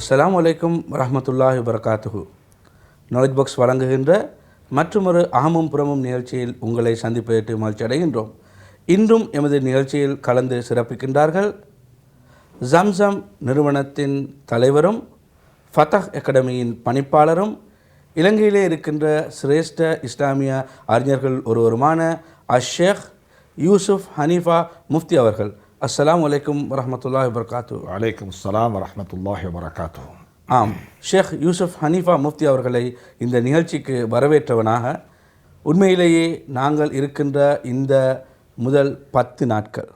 அஸ்லாம் அலைக்கும் வரமத்துல்லாஹி வரகாத்துஹு நாலேஜ் பாக்ஸ் வழங்குகின்ற மற்றொரு ஆமும் புறமும் நிகழ்ச்சியில் உங்களை சந்திப்பதற்கு மகிழ்ச்சி அடைகின்றோம். இன்றும் எமது நிகழ்ச்சியில் கலந்து சிறப்பிக்கின்றார்கள் ஜம்சம் நிறுவனத்தின் தலைவரும் ஃபதஹ் அகாடமியின் பணிப்பாளரும் இலங்கையிலே இருக்கின்ற சிரேஷ்ட இஸ்லாமிய அறிஞர்கள் ஒருவருமான அஷேக் யூசுப் ஹனீஃபா முஃப்தி அவர்கள். அஸ்ஸலாமு அலைக்கும் வரஹ்மத்துல்லாஹி வபரகாத்து. வலைக்கம் அஸ்ஸலாம் வரஹ்மத்துல்லாஹி வபரகாத்து. ஆம். ஷேக் யூசுப் ஹனீஃபா முஃப்தி அவர்களை இந்த நிகழ்ச்சிக்கு வரவேற்றவனாக உண்மையிலேயே நாங்கள் இருக்கின்ற இந்த முதல் பத்து நாட்கள்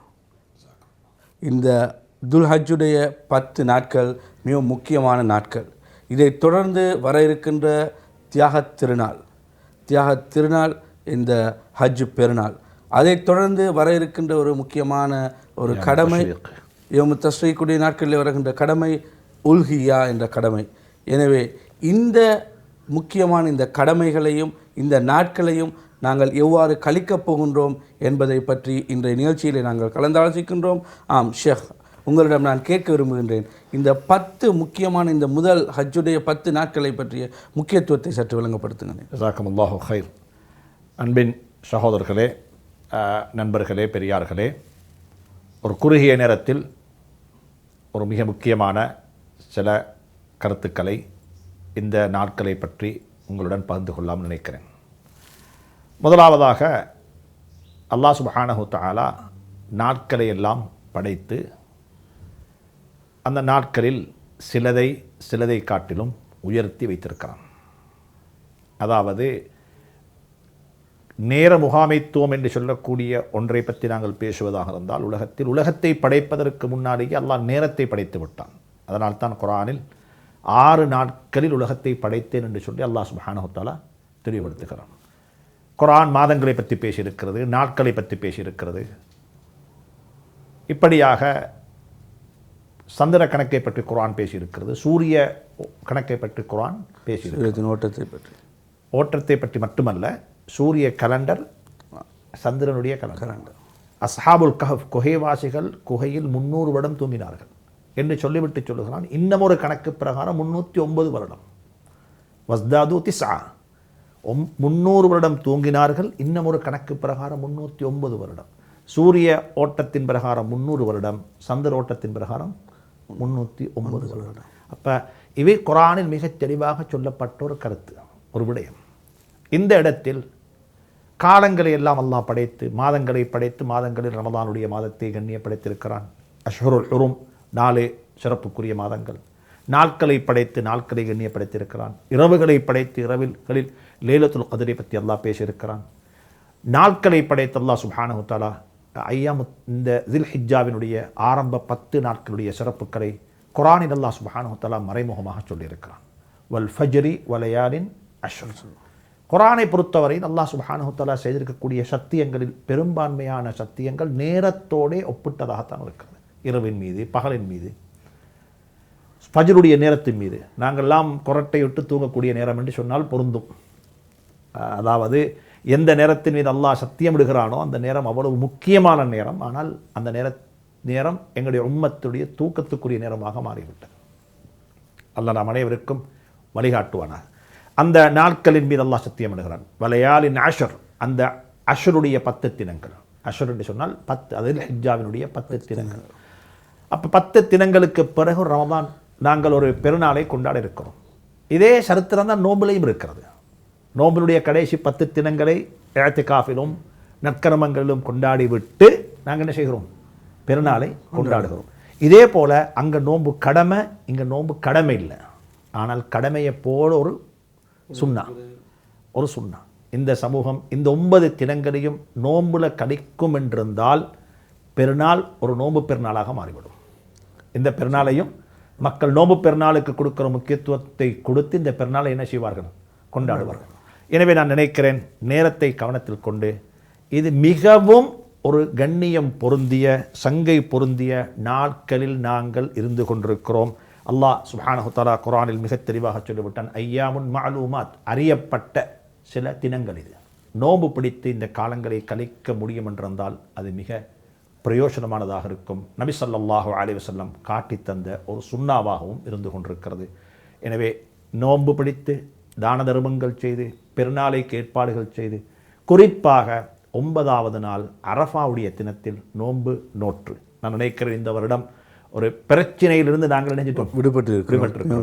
இந்த துல்ஹஜ்ஜுடைய பத்து நாட்கள் மிக முக்கியமான நாட்கள். இதைத் தொடர்ந்து வர இருக்கின்ற தியாகத் திருநாள் தியாகத் திருநாள் இந்த ஹஜ் பெருநாள். அதைத் தொடர்ந்து வர இருக்கின்ற ஒரு முக்கியமான ஒரு கடமை யோமு தஸ்ரீக்குடைய நாட்களில் வருகின்ற கடமை உல்ஹியா என்ற கடமை. எனவே இந்த முக்கியமான இந்த கடமைகளையும் இந்த நாட்களையும் நாங்கள் எவ்வாறு கழிக்கப் போகின்றோம் என்பதை பற்றி இன்றைய நிகழ்ச்சியிலே நாங்கள் கலந்தாலோசிக்கின்றோம். ஆம் ஷேக் உங்களிடம் நான் கேட்க விரும்புகின்றேன். இந்த பத்து முக்கியமான இந்த முதல் ஹஜ்ஜுடைய பத்து நாட்களை பற்றிய முக்கியத்துவத்தை சற்று விளங்கப்படுத்துங்க அன்பின் சகோதரர்களே நண்பர்களே பெரியார்களே ஒரு குறுகிய நேரத்தில் ஒரு மிக முக்கியமான சில கருத்துக்களை இந்த நாட்களை பற்றி உங்களுடன் பகிர்ந்து கொள்ளாமல் நினைக்கிறேன். முதலாவதாக அல்லாஹ் சுப்ஹானஹு தஆலா நாட்களை எல்லாம் படைத்து அந்த நாட்களில் சிலதை சிலதை காட்டிலும் உயர்த்தி வைத்திருக்கிறான். அதாவது நேர முகாமைத்துவம் என்று சொல்லக்கூடிய ஒன்றை பற்றி நாங்கள் பேசுவதாக இருந்தால் உலகத்தில் உலகத்தை படைப்பதற்கு முன்னாடியே அல்லாஹ் நேரத்தை படைத்து விட்டான். அதனால் தான் குரானில் ஆறு நாட்களில் உலகத்தை படைத்தேன் என்று சொல்லி அல்லாஹ் சுப்ஹானஹு தஆலா தெளிவுபடுத்துகிறான். குரான் மாதங்களை பற்றி பேசியிருக்கிறது நாட்களை பற்றி பேசியிருக்கிறது. இப்படியாக சந்திர கணக்கை பற்றி குரான் பேசியிருக்கிறது சூரிய கணக்கை பற்றி குரான் பேசியிருக்கிறது. ஓட்டத்தை பற்றி. ஓட்டத்தை பற்றி மட்டுமல்ல சூரிய கலண்டர் சந்திரனுடைய கலண்டர். அஸ்ஹாபுல் கஹப் குகைவாசிகள் குகையில் முன்னூறு வருடம் தூங்கினார்கள். என்று சொல்லிவிட்டு சொல்லுகிறான் இன்னும் ஒரு கணக்கு பிரகாரம் முன்னூற்றி ஒன்பது வருடம். வஸ்தாது திசா ஒம் முந்நூறு வருடம் தூங்கினார்கள் இன்னும் ஒரு கணக்கு பிரகாரம் முன்னூற்றி ஒன்பது வருடம். சூரிய ஓட்டத்தின் பிரகாரம் முந்நூறு வருடம் சந்திர ஓட்டத்தின் பிரகாரம் முன்னூற்றி ஒன்பது வருடம். அப்போ இவை குரானில் மிகத் தெளிவாக சொல்லப்பட்ட ஒரு கருத்து ஒரு விடயம். இந்த இடத்தில் காலங்களை எல்லாம் அல்லாஹ் படைத்து மாதங்களை படைத்து மாதங்களில் ரமதானுடைய மாதத்தை கண்ணியப்படுத்தியிருக்கிறான். அஷ்ஹருல் உரும் நாலு சிறப்புக்குரிய மாதங்கள். நாட்களை படைத்து நாட்களை கண்ணியப்படுத்தியிருக்கிறான். இரவுகளை படைத்து இரவுகளில் லேலத்துல் கதிரை பற்றி அல்லாஹ் பேசியிருக்கிறான். நாட்களை படைத்து அல்லாஹ் சுப்ஹானஹு தாலா ஐயாமு இந்த தில் ஹிஜாவினுடைய ஆரம்ப பத்து நாட்களுடைய சிறப்புகளை குரானின் அல்லாஹ் சுப்ஹானஹு தாலா மறைமுகமாக சொல்லியிருக்கிறான். வல் ஃபஜரி வலையாலின் அஷ்ர் குரானை பொறுத்தவரை அல்லாஹ் சுப்ஹானஹு செய்திருக்கக்கூடிய சத்தியங்களில் பெரும்பான்மையான சத்தியங்கள் நேரத்தோடே ஒப்பிட்டதாகத்தான் இருக்கிறது. இரவின் மீது பகலின் மீது ஃபஜருடைய நேரத்தின் மீது. நாங்கள்லாம் குரட்டை விட்டு தூங்கக்கூடிய நேரம் என்று சொன்னால் பொருந்தும். அதாவது எந்த நேரத்தின் மீது அல்லாஹ் சத்தியமிடுகிறானோ அந்த நேரம் அவ்வளவு முக்கியமான நேரம். ஆனால் அந்த நேர நேரம் எங்களுடைய உம்மத்துடைய தூக்கத்துக்குரிய நேரமாக மாறிவிட்டது. அல்லாஹ் நாம் அனைவருக்கும் வழிகாட்டுவானாக. அந்த நாட்களின் மீது அல்லாஹ் சத்தியமிடுகிறான் வலையாலின் அஷர் அந்த அஷருடைய பத்து தினங்கள். அஷர் என்று சொன்னால் பத்து அதில் ஹிஜ்ஜாவினுடைய பத்து தினங்கள். அப்போ பத்து தினங்களுக்கு பிறகு ரமதான் நாங்கள் ஒரு பெருநாளை கொண்டாட இருக்கிறோம். இதே சரித்திரம் தான் நோம்பிலையும் இருக்கிறது. நோம்பினுடைய கடைசி பத்து தினங்களை ஏத்திகாஃபிலும் நற்கர்மங்களிலும் கொண்டாடி விட்டு நாங்கள் என்ன செய்கிறோம்? பெருநாளை கொண்டாடுகிறோம். இதே போல அங்கே நோன்பு கடமை இங்கே நோன்பு கடமை இல்லை. ஆனால் கடமையை போல ஒரு சுண்ணா. ஒரு சுண்ணா. இந்த சமூகம் இந்த ஒன்பது தினங்களையும் நோம்பில் கடிக்கும் என்றிருந்தால் பெருநாள் ஒரு நோம்பு பெருநாளாக மாறிவிடும். இந்த பெருநாளையும் மக்கள் நோம்பு பெருநாளுக்கு கொடுக்கிற முக்கியத்துவத்தை கொடுத்து இந்த பெருநாளை என்ன செய்வார்கள்? கொண்டாடுவார்கள். எனவே நான் நினைக்கிறேன் நேரத்தை கவனத்தில் கொண்டு இது மிகவும் ஒரு கண்ணியம் பொருந்திய சங்கை பொருந்திய நாட்களில் நாங்கள் இருந்து கொண்டிருக்கிறோம். அல்லாஹ் சுஹானஹுத்தாலா குரானில் மிக தெளிவாக சொல்லிவிட்டான் ஐயாமுன் மாலூமாத் அறியப்பட்ட சில தினங்கள் இது. நோம்பு பிடித்து இந்த காலங்களை கழிக்க முடியும் என்றிருந்தால் அது மிக பிரயோஜனமானதாக இருக்கும். நபி சொல்லாஹு அலிவசல்லம் காட்டி தந்த ஒரு சுண்ணாவாகவும் இருந்து கொண்டிருக்கிறது. எனவே நோன்பு பிடித்து தான தர்மங்கள் செய்து பெருநாளைக்கு ஏற்பாடுகள் செய்து குறிப்பாக ஒன்பதாவது நாள் அரஃபாவுடைய தினத்தில் நோன்பு நோற்று. நான் நினைக்கிறேன் இந்த வருடம் ஒரு பிரச்சனையிலிருந்து நாங்கள் நினைச்சிட்டோம் விடுபட்டு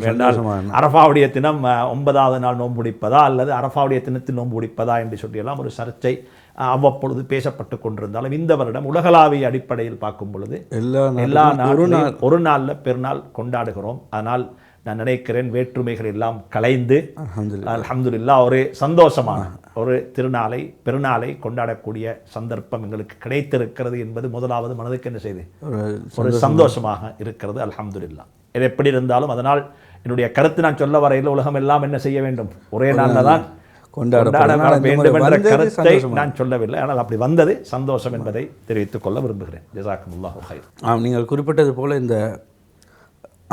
சந்தோஷமான அரஃபாவுடைய தினம் ஒன்பதாவது நாள் நோன்பு பிடிப்பதா அல்லது அரஃபாவுடைய தினத்தில் நோன்பு பிடிப்பதா என்று சொல்லியெல்லாம் ஒரு சர்ச்சை அவ்வப்பொழுது பேசப்பட்டு கொண்டிருந்தாலும் இந்த வருடம் உலகளாவிய அடிப்படையில் பார்க்கும் பொழுது எல்லா எல்லா நாட்டிலும் ஒரு நாளில் பெருநாள் கொண்டாடுகிறோம். அதனால் நான் நினைக்கிறேன் வேற்றுமைகள் எல்லாம் கலைந்து. அல்ஹம்துலில்லாஹ் ஒரு சந்தோஷமான ஒரு திருநாளை பெருநாளை கொண்டாடக்கூடிய சந்தர்ப்பம் எங்களுக்கு கிடைத்திருக்கிறது என்பது முதலாவது மனதுக்கு என்ன செய்து? ஒரு சந்தோஷமாக இருக்கிறது அல்ஹம்துலில்லாஹ். இது எப்படி இருந்தாலும் அதனால் என்னுடைய கருத்து நான் சொல்ல வரையில் உலகம் எல்லாம் என்ன செய்ய வேண்டும்? ஒரே நாளில் தான். கொண்டாட வேண்டும் என்ற கருத்தை. நான் சொல்லவில்லை. ஆனால் அப்படி வந்தது சந்தோஷம் என்பதை தெரிவித்துக் கொள்ள விரும்புகிறேன். ஜசாக்குமுல்லாஹு ஹைர் ஆம் நீங்கள் குறிப்பிட்டது போல இந்த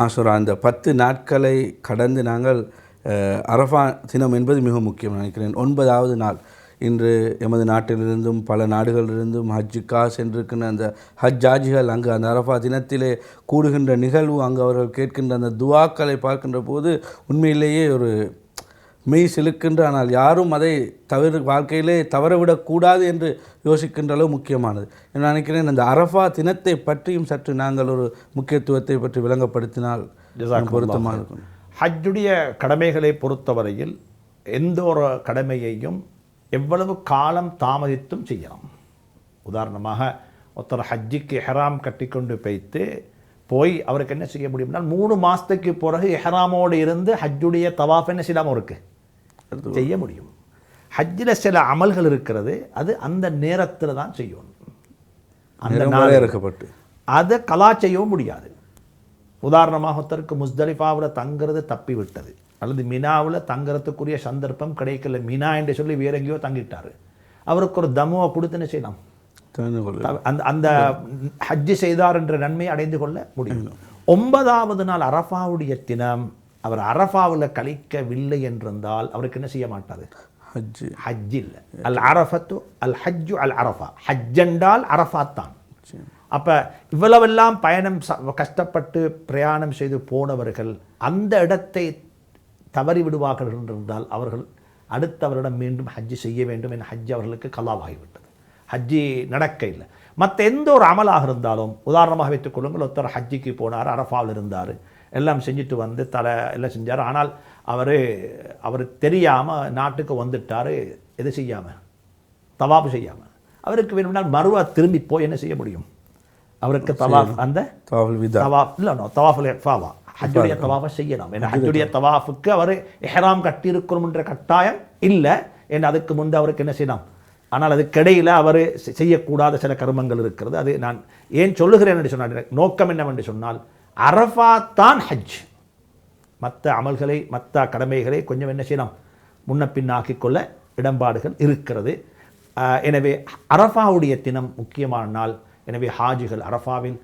ஆசுரா இந்த பத்து நாட்களை கடந்து நாங்கள் அரஃபா தினம் என்பது மிக முக்கியம் நினைக்கிறேன். ஒன்பதாவது நாள். இன்று எமது நாட்டிலிருந்தும் பல நாடுகளிலிருந்தும் ஹஜ்ஜுக்கா சென்றிருக்கின்ற அந்த ஹஜ் ஆஜிகள் அங்கு அந்த அரஃபா தினத்திலே கூடுகின்ற நிகழ்வு அங்கு அவர்கள் கேட்கின்ற அந்த துவாக்களை பார்க்கின்ற போது உண்மையிலேயே ஒரு மெய் சிலுக்கின்ற ஆனால் யாரும் அதை தவிர வாழ்க்கையிலே தவறவிடக்கூடாது என்று யோசிக்கின்ற அளவு முக்கியமானது. நான் நினைக்கிறேன் அந்த அரஃபா தினத்தை பற்றியும் சற்று நாங்கள் ஒரு முக்கியத்துவத்தை பற்றி விளங்கப்படுத்தினால் பொருத்தமாக இருக்கும். ஹஜ்ஜுடைய கடமைகளை பொறுத்தவரையில் எந்த ஒரு கடமையையும் எவ்வளவு காலம் தாமதித்தும் செய்யலாம். உதாரணமாக ஒருத்தர் ஹஜ்ஜிக்கு எஹராம் கட்டிக்கொண்டு போய்த்து போய் அவருக்கு என்ன செய்ய முடியும்னா மூணு மாதத்துக்கு பிறகு எஹராமோடு இருந்து ஹஜ்ஜுடைய தவாஃப் என்ன செய்யாமல் இருக்கு செய்ய முடியும். ஹஜ்ஜில் சில அமல்கள் இருக்கிறது. அது அந்த நேரத்தில் தான் செய்யணும். அந்த நாள் வரையறுக்கப்பட்டு. அதை கலா செய்யவும் முடியாது. உதாரணமாக ஒருத்தருக்கு முஸ்தலிஃபாவில் தங்குறது தப்பி விட்டது அல்லது மினாவில் தங்குறதுக்குரிய சந்தர்ப்பம் கிடைக்கல. மினா என்று சொல்லி வேற எங்கேயோ தங்கிட்டாரு. அவருக்கு ஒரு தமுவை கொடுத்து என்ன செய்யலாம் அந்த அந்த ஹஜ்ஜு செய்தார் என்ற நன்மையை அடைந்து கொள்ள முடியும். ஒன்பதாவது நாள் அரஃபாவுடைய தினம். அவர் அரஃபாவில் கழிக்கவில்லை என்றிருந்தால் அவருக்கு என்ன செய்ய மாட்டாரு? ஹஜ்ஜு. ஹஜ் இல்லை. அல் அரஃபத்து அல் ஹஜ்ஜு அல் அரஃபா. ஹஜ் என்றால் அரஃபாத் தான் அப்போ இவ்வளவெல்லாம் பயணம் ச- கஷ்டப்பட்டு பிரயாணம் செய்து போனவர்கள் அந்த இடத்தை தவறி விடுவார்கள் என்றிருந்தால் அவர்கள் அடுத்த வருடம் மீண்டும் ஹஜ்ஜி செய்ய வேண்டும் என ஹஜ்ஜி அவர்களுக்கு கலாவாகிவிட்டது ஹஜ்ஜி நடக்க இல்லை. மற்ற எந்த ஒரு அமலாக இருந்தாலும் உதாரணமாக வைத்துக் கொள்ளுங்கள் ஒருத்தர் ஹஜ்ஜிக்கு போனார் அரஃபாவில் இருந்தார் எல்லாம் செஞ்சுட்டு வந்து தலை எல்லாம் செஞ்சார். ஆனால் அவர் அவர் தெரியாமல் நாட்டுக்கு வந்துட்டார் எது செய்யாமல் தவாப்பு செய்யாமல் அவருக்கு வேணும்னால் மறுவா திரும்பி போய் என்ன செய்ய முடியும்? அவருக்கு தவாஃப் அந்த தவாஃப் இல்லை நோ தவாஃபுல் இஃபாவா ஹஜ்ஜுடைய தவாஃபை செய்யலாம். ஏன்னா ஹஜ்ஜுடைய தவாஃபுக்கு அவர் எஹ்ராம் கட்டியிருக்கணும் என்ற கட்டாயம் இல்லை. ஏன்னா அதுக்கு முன்பு அவருக்கு என்ன செய்யலாம்? ஆனால் அதுக்கிடையில் அவர் செ- செய்யக்கூடாத சில கர்மங்கள் இருக்கிறது. அது நான் ஏன் சொல்லுகிறேன் என்று சொன்னால் நோக்கம் என்னவென்று சொன்னால் அரஃபா தான் ஹஜ். மற்ற அமல்களை மற்ற கடமைகளை கொஞ்சம் என்ன செய்யலாம்? முன்ன பின்னாக்கிக் கொள்ள இடம்பாடுகள் இருக்கிறது. எனவே அரஃபாவுடைய தினம் முக்கியமான நாள் எனவே ஹாஜிகள் அரஃபாவில்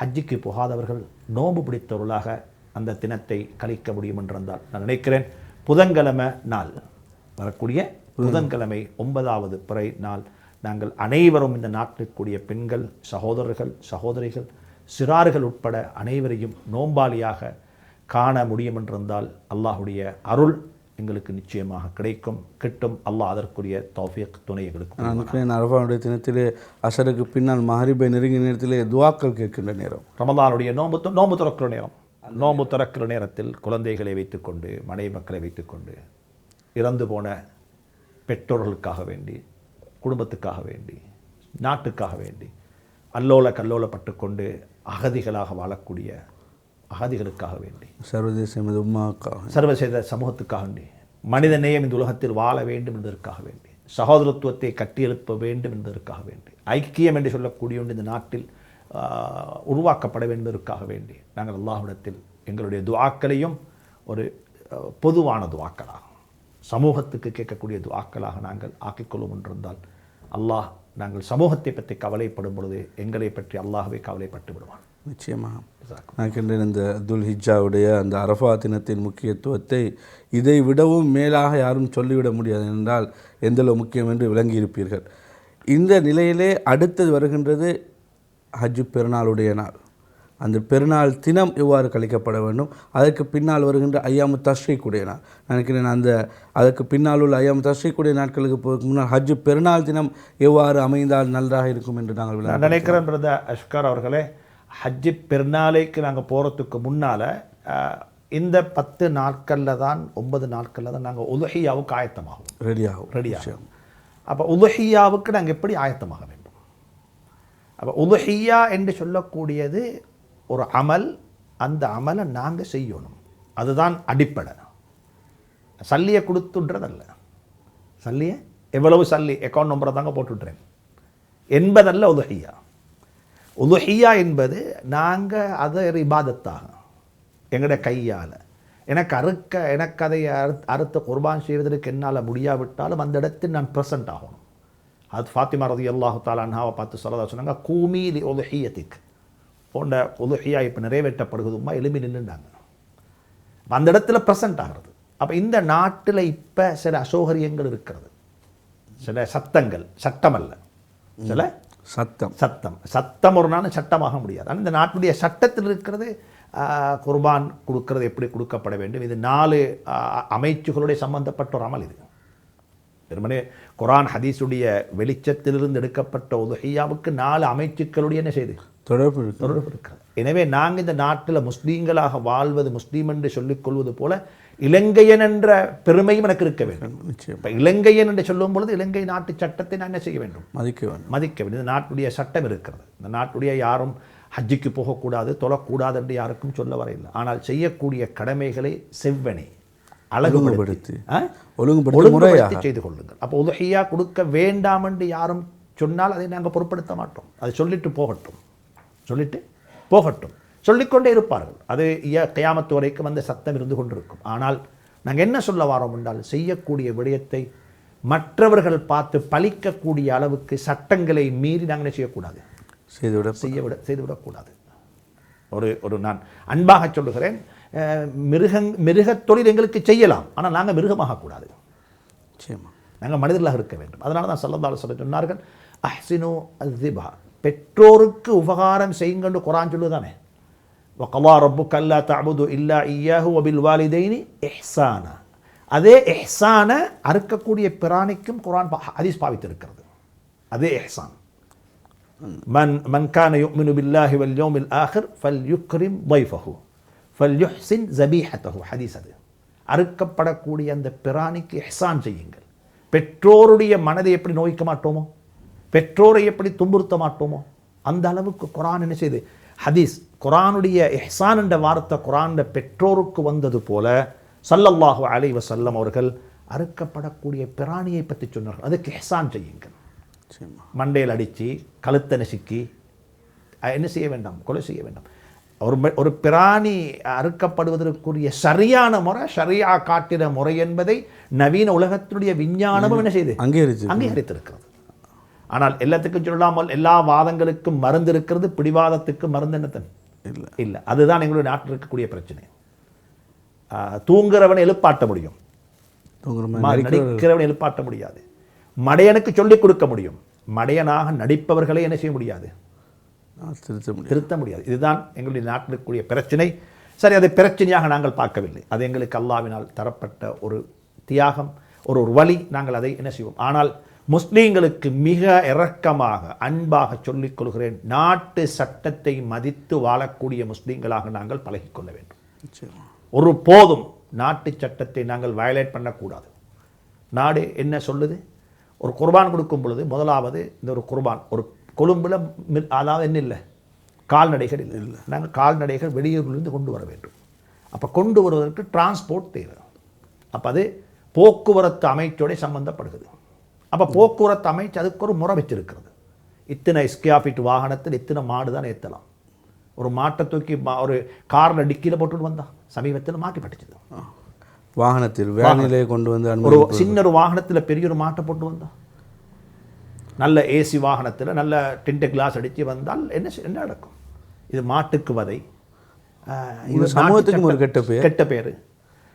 ஹஜ்ஜிக்கு போகாதவர்கள் நோன்பு பிடித்தவர்களாக அந்த தினத்தை கழிக்க முடியும் என்றிருந்தால் நான் நினைக்கிறேன் புதன்கிழமை நாள். வரக்கூடிய புதன்கிழமை ஒன்பதாவது பிறை நாள். நாங்கள் அனைவரும் இந்த நாட்டிற்குரிய பெண்கள் சகோதரர்கள் சகோதரிகள் சிறார்கள் உட்பட அனைவரையும் நோம்பாளியாக காண முடியும் என்றிருந்தால் அல்லாஹுடைய அருள். எங்களுக்கு நிச்சயமாக கிடைக்கும் கிட்டும். அல்லாஹ் அதற்குரிய தௌஃபீக் துணை எங்களுக்கு நான் நினைக்கிறேன் அரஃபாவுடைய தினத்திலே அசருக்கு பின்னால் மஹரிபை நெருங்கிய நேரத்திலே துவாக்கள் கேட்கின்ற நேரம். ரமதானுடைய நோன்பு து- நோன்பு திறக்கிற நேரம். நோன்பு திறக்கிற நேரத்தில் குழந்தைகளை வைத்துக்கொண்டு மனைவி மக்களை வைத்துக்கொண்டு இறந்து போன பெற்றோர்களுக்காக வேண்டி குடும்பத்துக்காக வேண்டி நாட்டுக்காக வேண்டி அல்லோல கல்லோலப்பட்டு கொண்டு அகதிகளாக வாழக்கூடிய அகதிகளுக்காக வேண்டி. சர்வதேச எமது உமாவுக்காக சர்வசேத சமூகத்துக்காக வேண்டி. மனித நேயம் இந்த உலகத்தில் வாழ வேண்டும் என்பதற்காக வேண்டி. சகோதரத்துவத்தை கட்டியெழுப்ப வேண்டும் என்பதற்காக வேண்டி. ஐக்கியம் என்று சொல்லக்கூடிய ஒன்று இந்த நாட்டில் உருவாக்கப்பட வேண்டும் என்பதற்காக வேண்டி. நாங்கள் அல்லாஹ்விடத்தில் எங்களுடைய துஆக்களையும் ஒரு பொதுவான துஆக்களாக சமூகத்துக்கு கேட்கக்கூடிய துஆக்களாக நாங்கள் ஆக்கிக்கொள்வோம் என்றிருந்தால் அல்லாஹ் நாங்கள் சமூகத்தை பற்றி கவலைப்படும் பொழுது எங்களை பற்றி அல்லாஹ்வே கவலைப்பட்டு விடுவான். நிச்சயமாக. நினைக்கின்றேன் இந்த துல் ஹிஜ்ஜாவுடைய அந்த அரஃபா தினத்தின் முக்கியத்துவத்தை இதை விடவும் மேலாக யாரும் சொல்லிவிட முடியாது என்றால் எந்தளவு முக்கியம் என்று விளங்கியிருப்பீர்கள். இந்த நிலையிலே அடுத்தது வருகின்றது ஹஜ் பெருநாளுடைய நாள். அந்த பெருநாள் தினம் எவ்வாறு கழிக்கப்பட வேண்டும்? அதற்கு பின்னால் வருகின்ற ஐயாமு தஷ்ரீக்குடைய நாள். நான் நினைக்கிறேன் அந்த அதற்கு பின்னால் உள்ள ஐயாமு தஷ்ரீக்குடைய நாட்களுக்கு போவதற்கு முன்னால் ஹஜ் பெருநாள் தினம் எவ்வாறு அமைந்தால் நன்றாக இருக்கும் என்று நாங்கள் நான் நினைக்கிறேன் பிரதர் அஷ்கர் அவர்களே ஹஜ்ஜி பெருநாளைக்கு நாங்கள் போகிறதுக்கு முன்னால் இந்த பத்து நாட்களில் தான் ஒன்பது நாட்களில் தான் நாங்கள் உலகியாவுக்கு ஆயத்தமாகும். ரெடியாகும். ரெடியாகும். அப்போ உலகியாவுக்கு நாங்கள் எப்படி ஆயத்தமாக வேண்டும்? அப்போ உலகியா என்று சொல்லக்கூடியது ஒரு அமல் அந்த அமலை நாங்கள் செய்யணும். அதுதான் அடிப்படை. சல்லியை கொடுத்துன்றதல்ல. சல்லியை? எவ்வளவு சல்லி? அக்கௌண்ட் நம்பரை தாங்க போட்டுட்றேன் என்பதல்ல உலகியா உலுஹியா என்பது நாங்கள் அதை ஒரு இபாதத்தாக கையால். எனக்கு அறுக்க எனக்கு அதை அறுத்து அறுத்த குர்பான் செய்வதற்கு என்னால் முடியாவிட்டாலும் அந்த இடத்தில் நான் ப்ரெசண்ட் ஆகணும். அது ஃபாத்திமா ரதி அல்லாஹு தாலான்ஹாவை பார்த்து சொல்லதா சொன்னாங்க கூமி லி உலுஹியத்திக். போன்ற உலுஹியா இப்போ நிறைவேற்றப்படுகிறதுமா எலும்பி நின்றுட்டாங்க அந்த இடத்துல ப்ரெசண்ட் ஆகிறது. அப்போ இந்த நாட்டில் இப்போ சில அசௌகரியங்கள் இருக்கிறது. சில சத்தங்கள் சட்டமல்ல. சில சத்தம். சத்தம். சத்தம் ஒரு நாள் சட்டமாக முடியாது. ஆனால் இந்த நாட்டுடைய சட்டத்தில் இருக்கிறது குர்பான் கொடுக்கிறது எப்படி கொடுக்கப்பட வேண்டும்? இது நாலு அமைச்சுகளுடைய சம்பந்தப்பட்ட ஒரு அமல் இது. வெறுமனே குரான் ஹதீஸுடைய வெளிச்சத்திலிருந்து எடுக்கப்பட்ட உதஹியாவுக்கு நாலு அமைச்சுக்களுடைய என்ன செய்து? தொடர்பு தொடர்பு இருக்கிறது. எனவே நாங்கள் இந்த நாட்டில் முஸ்லீம்களாக வாழ்வது முஸ்லீம் என்று சொல்லிக் கொள்வது போல இலங்கையன் என்ற பெருமையும் எனக்கு இருக்க வேண்டும். இப்போ இலங்கையன் என்று சொல்லும் பொழுது இலங்கை நாட்டு சட்டத்தை நான் என்ன செய்ய வேண்டும்? மதிக்க வேண்டும். மதிக்க வேண்டும். இந்த நாட்டுடைய சட்டம் இருக்கிறது. இந்த நாட்டுடைய யாரும் ஹஜ்ஜுக்கு போகக்கூடாது தொழக்கூடாது என்று யாருக்கும் சொல்ல வரையில்லை. ஆனால் செய்யக்கூடிய கடமைகளை செவ்வனே அழகுபடுத்தி ஒழுங்குபடுத்தி. செய்து கொள்ளுங்கள். அப்போ உதகையா கொடுக்க வேண்டாம் என்று யாரும் சொன்னால் அதை நாங்கள் பொருட்படுத்த மாட்டோம். அதை சொல்லிட்டு போகட்டும். சொல்லிட்டு போகட்டும். சொல்லிக்கொண்டே இருப்பார்கள். அது கியாமத்து வரைக்கும் அந்த சத்தம் இருந்து கொண்டிருக்கும். ஆனால் நாங்கள் என்ன சொல்ல வாரோம் என்றால் செய்யக்கூடிய விடயத்தை மற்றவர்கள் பார்த்து பழிக்கக்கூடிய அளவுக்கு சட்டங்களை மீறி நாங்கள் செய்யக்கூடாது? செய்துவிட செய்ய விட செய்துவிடக்கூடாது. ஒரு ஒரு நான் அன்பாக சொல்லுகிறேன் மிருகங் மிருகத் தொழில் எங்களுக்கு செய்யலாம். ஆனால் நாங்கள் மிருகமாகக்கூடாது. நிச்சயமா. நாங்கள் மனிதர்களாக இருக்க வேண்டும். அதனால தான் சல்லல்லாஹு சொல்ல சொன்னார்கள் அஹ்சினு அஸ்ஸிபா பெற்றோருக்கு உபகாரம் செய்யுங்கன்னு குரான் சொல்லுதானே வக்கலா ரப்புக் அல்லா தபுது இல்லா ஐயாஹு அபில் வாலிதைனி எஹ்சானா அதே எஹ்சான அறுக்கக்கூடிய பிராணிக்கும் குரான் ஹதீஸ் பாவித்திருக்கிறது. அதே எஹ்சான் மன் மன்கான யுக்மினு பில்லாஹி வல் யோமில் ஆஹிர் ஃபல் யுக்ரிம் வைஃபஹு ஃபல் யுஹ்சின் ஜபீஹத்தஹு. ஹதீஸ் அது. அறுக்கப்படக்கூடிய அந்த பிராணிக்கு எஹ்சான் செய்யுங்கள். பெற்றோருடைய மனதை எப்படி நோய்க்க மாட்டோமோ? பெற்றோரை எப்படி துன்புறுத்த மாட்டோமோ? அந்த அளவுக்கு குரான் என்ன செய்து? ஹதீஸ் குரானுடைய இஹ்சான் என்ற வார்த்தை குரான் பெற்றோருக்கு வந்தது போல ஸல்லல்லாஹு அலைஹி வஸல்லம் அவர்கள் அறுக்கப்படக்கூடிய பிராணியை பற்றி சொன்னார்கள். அதுக்கு இஹ்சான் செய்யுங்கள். மண்டையில் அடித்து கழுத்தை நசுக்கி என்ன செய்ய வேண்டாம்? கொலை செய்ய வேண்டாம். ஒரு ஒரு பிராணி அறுக்கப்படுவதற்குரிய சரியான முறை சரியா காட்டின முறை என்பதை நவீன உலகத்தினுடைய விஞ்ஞானமும் என்ன செய்யுது அங்கீகரிச்சு அங்கீகரித்திருக்கிறது. ஆனால் எல்லாத்துக்கும் சொல்லாமல் எல்லா வாதங்களுக்கும் மருந்து இருக்கிறது பிடிவாதத்துக்கு மருந்து என்னத்தன் இல்லை. இல்லை. அதுதான் எங்களுடைய நாட்டில் இருக்கக்கூடிய பிரச்சனை. தூங்குறவனை எழுப்பாட்ட முடியும். நடிக்கிறவனை எழுப்பாட்ட முடியாது. மடையனுக்கு சொல்லிக் கொடுக்க முடியும். மடையனாக நடிப்பவர்களை என்ன செய்ய முடியாது? திருத்த திருத்த முடியாது. இதுதான் எங்களுடைய நாட்டில் இருக்கக்கூடிய பிரச்சனை. சரி அதை பிரச்சனையாக நாங்கள் பார்க்கவில்லை. அது எங்களுக்கு அல்லாவினால் தரப்பட்ட ஒரு தியாகம் ஒரு ஒரு வழி. நாங்கள் அதை என்ன செய்வோம்? ஆனால் முஸ்லீம்களுக்கு மிக இரக்கமாக அன்பாக சொல்லிக் கொள்கிறேன் நாட்டு சட்டத்தை மதித்து வாழக்கூடிய முஸ்லீம்களாக நாங்கள் பழகிக்கொள்ள வேண்டும். ஒரு போதும் நாட்டு சட்டத்தை நாங்கள் வயலேட் பண்ணக்கூடாது. நாடு என்ன சொல்லுது? ஒரு குர்பான் கொடுக்கும் பொழுது முதலாவது இந்த ஒரு குர்பான் ஒரு கொழும்புல அதாவது என்ன இல்லை? கால்நடைகள் இல்லை. இல்லை. நாங்கள் கால்நடைகள் வெளியூர்லேருந்து கொண்டு வர வேண்டும். அப்போ கொண்டு வருவதற்கு டிரான்ஸ்போர்ட் தேவை. அப்போ அது போக்குவரத்து அமைச்சோட சம்பந்தப்படுகிறது. அப்போ போக்குவரத்து அமைச்சு அதுக்கு ஒரு முறை வச்சிருக்கிறது. இத்தனை ஸ்கியா ஃபீட் வாகனத்தில் இத்தனை மாடு தான் ஏற்றலாம் ஒரு மாட்டை தூக்கி மா- ஒரு காரில் டிக்கியில் போட்டுட்டு வந்தான் சமீபத்தில் மாட்டி பட்டுச்சுது? ஆ. வாகனத்தில் வேனிலே கொண்டு வந்து ஒரு சின்ன ஒரு வாகனத்தில் பெரிய ஒரு மாட்டை போட்டு வந்தான் நல்ல ஏசி வாகனத்தில் நல்ல டின்ட்டு கிளாஸ் அடித்து வந்தால் என்ன என்ன நடக்கும்? இது மாட்டுக்கு வதை. இது மாட்டு ஒரு கெட்ட பெயர். கெட்ட பேர்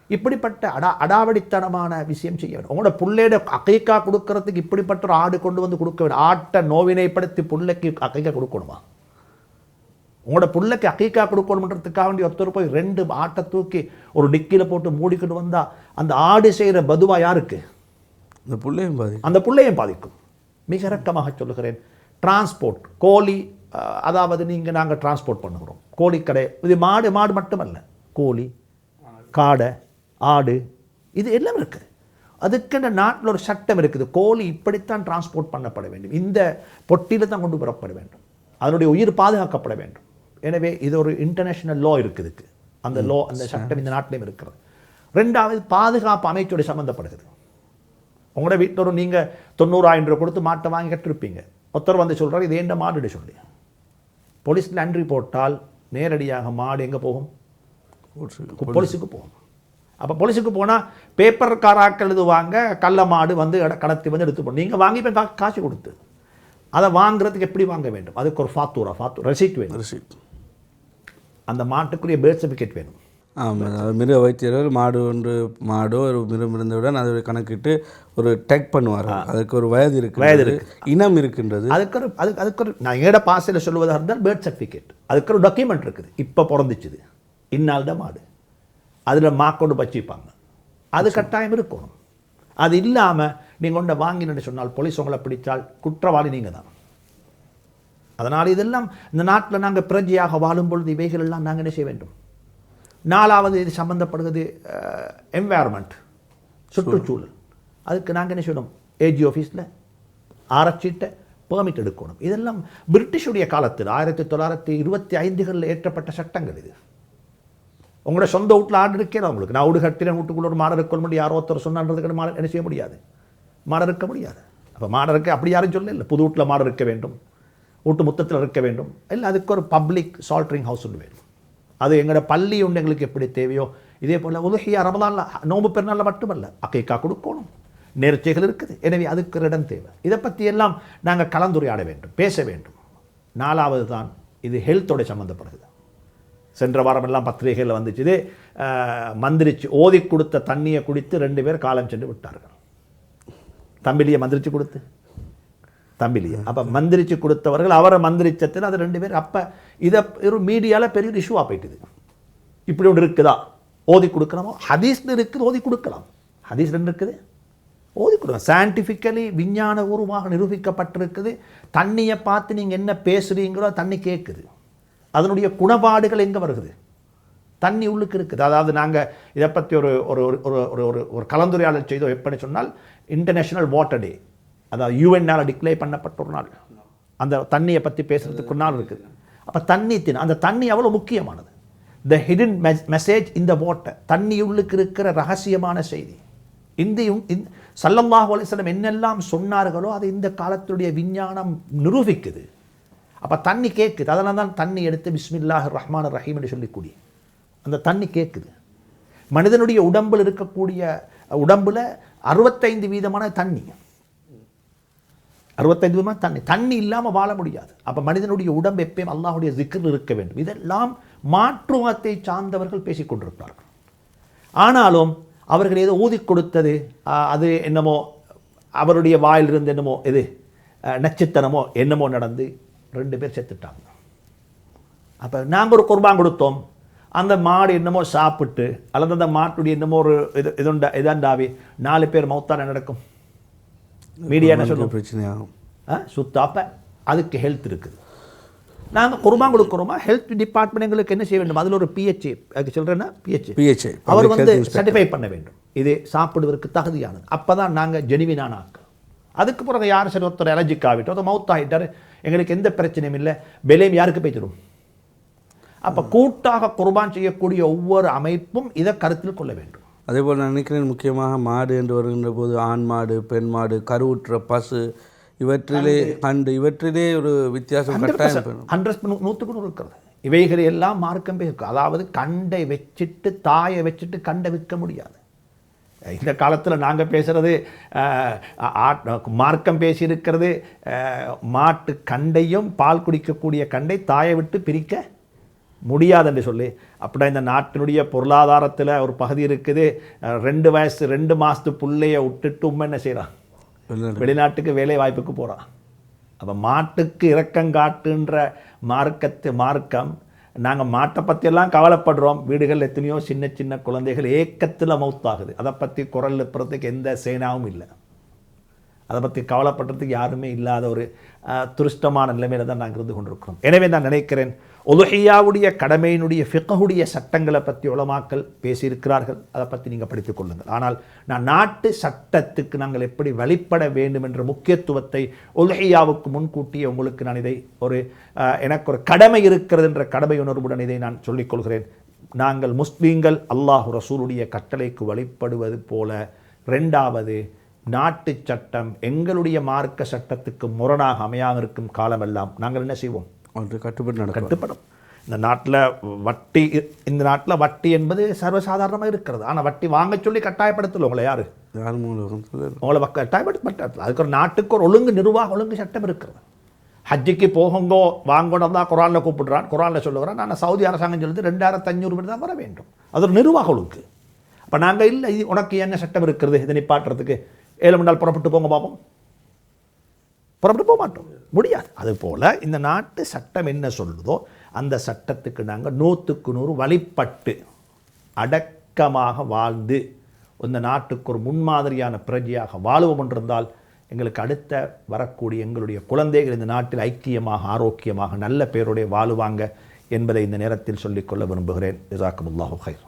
இப்படிப்பட்ட அடா அடாவடித்தனமான விஷயம் செய்ய வேண்டும் உங்களோட புள்ளையோட அக்கைக்கா கொடுக்கறதுக்கு இப்படிப்பட்ட ஒரு ஆடு கொண்டு வந்து கொடுக்க வேண்டும். ஆட்டை நோவினைப்படுத்தி புள்ளைக்கு அக்கைக்கா கொடுக்கணுமா? உங்களோட புள்ளைக்கு அக்கீக்கா கொடுக்கணுன்றதுக்காக வேண்டி ஒருத்தர் போய் ரெண்டு ஆட்டை தூக்கி ஒரு டிக்கியில் போட்டு மூடிக்கிட்டு வந்தா அந்த ஆடு செய்கிற பதுவா யாருக்கு? இந்த பிள்ளையும் பாதி அந்த புள்ளையும் பாதிக்கும். மிக இறக்கமாக சொல்லுகிறேன். டிரான்ஸ்போர்ட் கோழி அதாவது நீங்கள் நாங்கள் டிரான்ஸ்போர்ட் பண்ணுகிறோம். கோழி கடை இது மாடு மாடு மட்டுமல்ல. கோழி காடை ஆடு இது எல்லாம் இருக்குது அதுக்குன்னு நாட்டில் ஒரு சட்டம் இருக்குது. கோழி இப்படித்தான் டிரான்ஸ்போர்ட் பண்ணப்பட வேண்டும். இந்த பொட்டியில் தான் கொண்டு வரப்பட வேண்டும். அதனுடைய உயிர் பாதுகாக்கப்பட வேண்டும். எனவே இது ஒரு இன்டர்நேஷனல் லா இருக்குதுக்கு அந்த லோ அந்த சட்டம் இந்த நாட்டிலையும் இருக்கிறது. ரெண்டாவது பாதுகாப்பு அமைச்சோடு சம்மந்தப்படுகிறது உங்களோட வீட்டில் ஒரு நீங்கள் தொண்ணூறாயிரம் ரூபா கொடுத்து மாட்டை வாங்கி கட்டிருப்பீங்க. ஒருத்தர் வந்து சொல்றாரு இது ஏண்ட மாடுன்னு சொல்லி. போலீஸில் அன்றி போட்டால் நேரடியாக மாடு எங்கே போகும்? போலீஸுக்கு போகும். அப்போ போலீஸுக்கு போனால் பேப்பர் காராக்கள் இது வாங்க கள்ள மாடு வந்து கடத்தி வந்து எடுத்து போகணும் நீங்கள் வாங்கி போய் காசு கொடுத்து. அதை வாங்குறதுக்கு எப்படி வாங்க வேண்டும்? அதுக்கு ஒரு ஃபாத்தூரா ஃபாத்தூர் ரெசிப்ட் வேணும். ரிசீட் அந்த மாட்டுக்குரிய பேர்த் சர்டிஃபிகேட் வேணும். ஆமாம் மிருக வைத்தியர்கள் மாடு ஒன்று மாடோ ஒரு மிருகம் இருந்தவுடன் அதை கணக்கிட்டு ஒரு டெக் பண்ணுவார். அதுக்கு ஒரு வயது இருக்கு வயது இனம் இருக்கின்றது. அதுக்கு ஒரு அதுக்கு அதுக்கு ஒரு நான் எங்கட பாசையில் சொல்வதாக இருந்தால் பேர்த் சர்டிஃபிகேட் அதுக்கு ஒரு டாக்குமெண்ட் இருக்குது. இப்போ பிறந்துச்சுது இந்நாள் தான் மாடு. அதில் மாக்கொண்டு வச்சுப்பாங்க அது கட்டாயம் இருக்கணும். அது இல்லாமல் நீங்கள் கொண்ட வாங்கினு சொன்னால் போலீஸ் உங்களை பிடித்தால் குற்றவாளி நீங்கள் தான் அதனால் இதெல்லாம் இந்த நாட்டில் நாங்கள் பிரஜையாக வாழும் பொழுது இவைகள் எல்லாம் நாங்கள் என்ன செய்ய வேண்டும்? நாலாவது இது சம்மந்தப்படுகிறது என்வாயர்மெண்ட் சுற்றுச்சூழல். அதுக்கு நாங்கள் என்ன செய்யணும்? ஏஜி ஆஃபீஸில் ஆரச்சிட்ட பெர்மிட் எடுக்கணும். இதெல்லாம் பிரிட்டிஷுடைய காலத்தில் ஆயிரத்தி தொள்ளாயிரத்தி இருபத்தி ஐந்துகளில் ஏற்றப்பட்ட சட்டங்கள் இது. உங்களோட சொந்த வீட்டில் ஆடு இருக்கேன் உங்களுக்கு. நான் வீடு வீட்டுக்குள்ள ஒரு மாடை இருக்க முடியும் யாரோ ஒருத்தர் சொன்னான்றதுக்கு மாடை என்ன செய்ய முடியாது? மாடை இருக்க முடியாது. அப்போ மாடை இருக்க அப்படி யாரும் சொல்ல இல்லை புது வீட்டில் மாடு இருக்க வேண்டும். வீட்டு முத்தத்தில் இருக்க வேண்டும். இல்லை அதுக்கு ஒரு பப்ளிக் சால்ட்ரிங் ஹவுஸ் ஒன்று வேணும். அது எங்களோட பள்ளி ஒன்று எங்களுக்கு எப்படி தேவையோ இதே போல் உலகியா ரமதான்ல நோம்பு பெருநாளில் மட்டுமல்ல அக்கைக்கா கொடுக்கணும். நேர்ச்சைகள் இருக்குது. எனவே அதுக்கு ஒரு இடம் தேவை. இதை பற்றி எல்லாம் நாங்கள் கலந்துரையாட வேண்டும் பேச வேண்டும். நாலாவது தான் இது ஹெல்த்தோட சம்மந்தப்படுகிறது சென்ற வாரமெல்லாம் பத்திரிகைகளில் வந்துச்சு. இது மந்திரிச்சு ஓதி கொடுத்த தண்ணியை குடித்து ரெண்டு பேர் காலம் சென்று விட்டார்கள். தம்பிலியை மந்திரிச்சு கொடுத்து? தம்பிலியை. அப்போ மந்திரிச்சு கொடுத்தவர்கள் அவரை மந்திரிச்சத்தில் அது ரெண்டு பேர். அப்போ இதை ஒரு மீடியாவில் பெரிய ஒரு இஷ்யூவாக போயிட்டுது. இப்படி ஒன்று இருக்குதா? ஓதி கொடுக்கலாமோ? ஹதீஸ்னு இருக்குது ஓதி கொடுக்கலாம். ஹதீஸ் ரெண்டு இருக்குது. ஓதி கொடுக்கலாம். சயின்டிஃபிக்கலி விஞ்ஞான பூர்வமாக நிரூபிக்கப்பட்டிருக்குது. தண்ணியை பார்த்து நீங்கள் என்ன பேசுகிறீங்களோ தண்ணி கேட்குது அதனுடைய குணபாடுகள் எங்கே வருகுது? தண்ணி உள்ளுக்கு இருக்குது. அதாவது நாங்கள் இதை பற்றி ஒரு ஒரு ஒரு ஒரு ஒரு ஒரு ஒரு கலந்துரையாடல் செய்தோம். எப்படி சொன்னால் இன்டர்நேஷ்னல் வாட்டர் டே அதாவது யூஎன்னால் டிக்ளேர் பண்ணப்பட்ட ஒரு நாள். அந்த தண்ணியை பற்றி பேசுகிறதுக்கு ஒரு நாள் இருக்குது. அப்போ தண்ணி தின் அந்த தண்ணி அவ்வளோ முக்கியமானது? த ஹிடன் மெசேஜ் இந்த வாட்டர் தண்ணி உள்ளுக்கு இருக்கிற ரகசியமான செய்தி. இந்தியும் இந்த சல்லல்லாஹு அலைஹிஸ்ஸலாம் என்னெல்லாம் சொன்னார்களோ அதை இந்த காலத்துடைய விஞ்ஞானம் நிரூபிக்குது. அப்போ தண்ணி கேட்குது அதெல்லாம் தான் தண்ணி எடுத்து பிஸ்மில்லாஹ் ரஹ்மான் ரஹீம் என்று சொல்லிக்கூடிய. அந்த தண்ணி கேட்குது மனிதனுடைய உடம்பில் இருக்கக்கூடிய உடம்பில் அறுபத்தைந்து வீதமான தண்ணி. அறுபத்தைந்து வீதமான தண்ணி. தண்ணி இல்லாமல் வாழ முடியாது. அப்போ மனிதனுடைய உடம்பு எப்பயும் அல்லாஹுடைய ஜிக்ர் இருக்க வேண்டும். இதெல்லாம் மாற்றுவாதத்தை சார்ந்தவர்கள் பேசிக் கொண்டிருப்பார்கள். ஆனாலும் அவர்கள் ஏதோ ஊதி கொடுத்தது அது என்னமோ அவருடைய வாயிலிருந்து என்னமோ இது நச்சுத்தனமோ என்னமோ நடந்து ரெண்டு பேர் செத்துட்டாங்க. அப்போ நாங்கள் ஒரு குர்பான் கொடுத்தோம். அந்த மாடு என்னமோ சாப்பிட்டு அல்லது அந்த மாட்டுடைய என்னமோ ஒரு இது இதுண்டா இதாண்டாவி நாலு பேர் மௌத்தான நடக்கும்? மீடியா என்ன சொல்லும்? பிரச்சனையாகும் ஆ சுத்தாப்ப அதுக்கு ஹெல்த் இருக்குது. நாங்கள் குர்பான் கொடுக்குறோமா? ஹெல்த் டிபார்ட்மெண்ட் எங்களுக்கு என்ன செய்ய வேண்டும்? அதில் ஒரு பிஹெச்ஏ அதுக்கு சொல்கிறேன்னா பிஹெச்ஏ PHA, அவர் வந்து. சர்டிஃபை பண்ண வேண்டும். இது சாப்பிடுவதற்கு தகுதியானது. அப்போ தான் நாங்கள் ஜெனிவினான ஆக்கள் அதுக்கு பிறகு யார் சரி ஒருத்தர் அலர்ஜிக் ஆகிட்டோ அதை மவுத் ஆகிட்டாரு எங்களுக்கு எந்த பிரச்சனையும் இல்லை. விலையும் யாருக்கு போய் தரும்? அப்போ கூட்டாக குர்பான் செய்யக்கூடிய ஒவ்வொரு அமைப்பும் இதை கருத்தில் கொள்ள வேண்டும். அதே போல் நான் நினைக்கிறேன் முக்கியமாக மாடு என்று வருகின்ற போது ஆண் மாடு பெண் மாடு கருவுற்ற பசு இவற்றிலே கண்டு இவற்றிலே ஒரு வித்தியாசம் கட்டாயம். ஹண்ட்ரட் நூற்றுக்கு நூறு இருக்கிறது. இவைகளை எல்லாம் மார்க்கம் பேச அதாவது கண்டை வச்சுட்டு தாயை வச்சுட்டு கண்டை விற்க முடியாது. இந்த காலத்தில் நாங்கள் பேசுகிறது மார்க்கம் பேசியிருக்கிறது மாட்டு கண்டையும் பால் குடிக்கக்கூடிய கண்டை தாயை விட்டு பிரிக்க முடியாது என்று சொல்லி அப்படின்னா இந்த நாட்டினுடைய பொருளாதாரத்தில் ஒரு பகுதி இருக்குது. ரெண்டு வயசு ரெண்டு மாதத்து புள்ளைய விட்டுட்டு உண்மை என்ன செய்கிறான் வெளிநாடு. வெளிநாட்டுக்கு வேலை வாய்ப்புக்கு போகிறான் அப்போ மாட்டுக்கு இரக்கங்காட்டுன்ற மார்க்கத்து மார்க்கம் நாங்கள் மாட்டை பற்றியெல்லாம் கவலைப்படுறோம். வீடுகள் எத்தனையோ சின்ன சின்ன குழந்தைகள் ஏக்கத்தில் மவுத்தாகுது. அதை பற்றி குரல் எழுப்புறதுக்கு எந்த சேனாவும் இல்லை. அதை பற்றி கவலைப்படுறதுக்கு யாருமே இல்லாத ஒரு துருஷ்டமான நிலைமையில தான் நாங்கள் இருந்து கொண்டிருக்கிறோம். எனவே நான் நினைக்கிறேன் ஒலுஹியாவுடைய கடமையினுடைய ஃபிக்கஹுடைய சட்டங்களை பற்றி உளமாக்கல் பேசியிருக்கிறார்கள். அதை பற்றி நீங்கள் படித்துக் கொள்ளுங்கள். ஆனால் நான் நாட்டு சட்டத்துக்கு நாங்கள் எப்படி வழிபட வேண்டும் என்ற முக்கியத்துவத்தை ஒலுஹியாவுக்கு முன்கூட்டியே உங்களுக்கு நான் இதை ஒரு எனக்கு ஒரு கடமை இருக்கிறது என்ற கடமை உணர்வுடன் இதை நான் சொல்லிக் கொள்கிறேன். நாங்கள் முஸ்லீம்கள் அல்லாஹ் ரசூலுடைய கட்டளைக்கு வழிபடுவது போல ரெண்டாவது நாட்டு சட்டம் எங்களுடைய மார்க்க சட்டத்துக்கு முரணாக அமையாமல் இருக்கும் காலமெல்லாம் நாங்கள் என்ன செய்வோம்? ஒன்று கட்டுப்பட்டு நடக்கும். கட்டுப்படும். இந்த நாட்டில் வட்டி இந்த நாட்டில் வட்டி என்பது சர்வசாதாரணமாக இருக்கிறது. ஆனால் வட்டி வாங்க சொல்லி கட்டாயப்படுத்தல உங்களை யாரு. உங்களை வக்க- கட்டாயப்படுத்த அதுக்கு ஒரு நாட்டுக்கு ஒரு ஒழுங்கு நிர்வாக ஒழுங்கு சட்டம் இருக்கிறது. ஹஜ்ஜிக்கு போகுங்கோ வாங்கணும் தான் குரானில் கூப்பிடுறான். குரானில் சொல்லுகிறான் நான் சவுதி அரசாங்கம் சொல்லுது ரெண்டாயிரத்து அஞ்சூறு பேர் தான் வர வேண்டும். அது ஒரு நிர்வாக ஒழுங்கு. அப்போ நாங்கள் இல்லை இது உனக்கு என்ன சட்டம் இருக்கிறது? இதை நிப்பாட்டுறதுக்கு ஏழு மணி நாள் புறப்பட்டு போங்க பார்ப்போம் புறப்பட்டு போக மாட்டோம். முடியாது. அதுபோல் இந்த நாட்டு சட்டம் என்ன சொல்லுதோ அந்த சட்டத்துக்கு நாங்கள் நூற்றுக்கு நூறு வழிபட்டு அடக்கமாக வாழ்ந்து இந்த நாட்டுக்கு ஒரு முன்மாதிரியான பிரஜையாக வாழுவோம் என்றிருந்தால் எங்களுக்கு அடுத்த வரக்கூடிய எங்களுடைய குழந்தைகள் இந்த நாட்டில் ஐக்கியமாக ஆரோக்கியமாக நல்ல பேருடைய வாழுவாங்க என்பதை இந்த நேரத்தில் சொல்லிக்கொள்ள விரும்புகிறேன். ஜிசாக்குமுல்லாஹு ஹைர்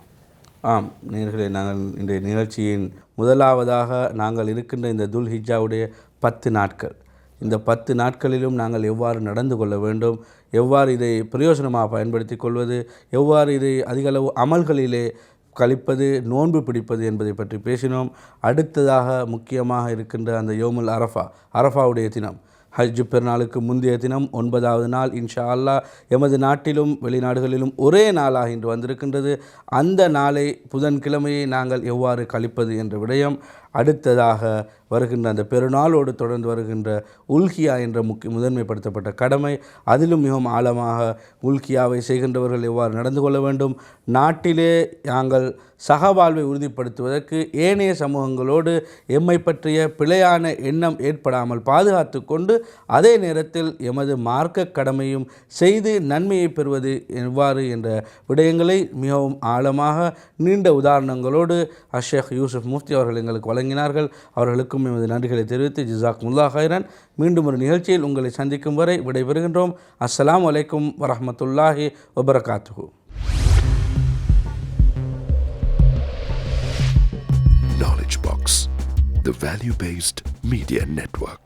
ஆம் நேர்களே நாங்கள் இன்றைய நிகழ்ச்சியின் முதலாவதாக நாங்கள் இருக்கின்ற இந்த துல் ஹிஜாவுடைய பத்து நாட்கள். இந்த பத்து நாட்களிலும் நாங்கள் எவ்வாறு நடந்து கொள்ள வேண்டும்? எவ்வாறு இதை பிரயோஜனமாக பயன்படுத்தி கொள்வது? எவ்வாறு இதை அதிகளவு அமல்களிலே கழிப்பது? நோன்பு பிடிப்பது என்பதை பற்றி பேசினோம். அடுத்ததாக முக்கியமாக இருக்கின்ற அந்த யோமுல் அரஃபா அரஃபாவுடைய தினம். ஹஜ் பெருநாளுக்கு முந்தைய தினம் ஒன்பதாவது நாள் இன்ஷா அல்லாஹ். எமது நாட்டிலும் வெளிநாடுகளிலும் ஒரே நாளாக இன்று வந்திருக்கின்றது. அந்த நாளை புதன்கிழமையை நாங்கள் எவ்வாறு கழிப்பது என்ற விடயம். அடுத்ததாக வருகின்ற அந்த பெருநாளோடு தொடர்ந்து வருகின்ற உல்கியா என்ற முக்கிய முதன்மைப்படுத்தப்பட்ட கடமை அதிலும் மிகவும் ஆழமாக உல்கியாவை செய்கின்றவர்கள் எவ்வாறு நடந்து கொள்ள வேண்டும்? நாட்டிலே நாங்கள் சகவாழ்வை உறுதிப்படுத்துவதற்கு ஏனைய சமூகங்களோடு எம்மை பற்றிய பிழையான எண்ணம் ஏற்படாமல் பாதுகாத்து கொண்டு அதே நேரத்தில் எமது மார்க்க கடமையும் செய்து நன்மையை பெறுவது எவ்வாறு என்ற விடயங்களை மிகவும் ஆழமாக நீண்ட உதாரணங்களோடு அஷேக் யூசுப் முஃப்தி அவர்கள் எங்களுக்கு வழங்கினார்கள். அவர்களுக்கு அனைவருக்கும் எமது நன்றிகளை தெரிவித்து ஜிசாக் முல்லா ஹைரன் மீண்டும் ஒரு நிகழ்ச்சியில் உங்களை சந்திக்கும் வரை விடைபெறுகின்றோம். அஸ்லாம் அலைக்கும் வரமத்துல்லாஹி வபரகாத்து Knowledge Box, the value based media network.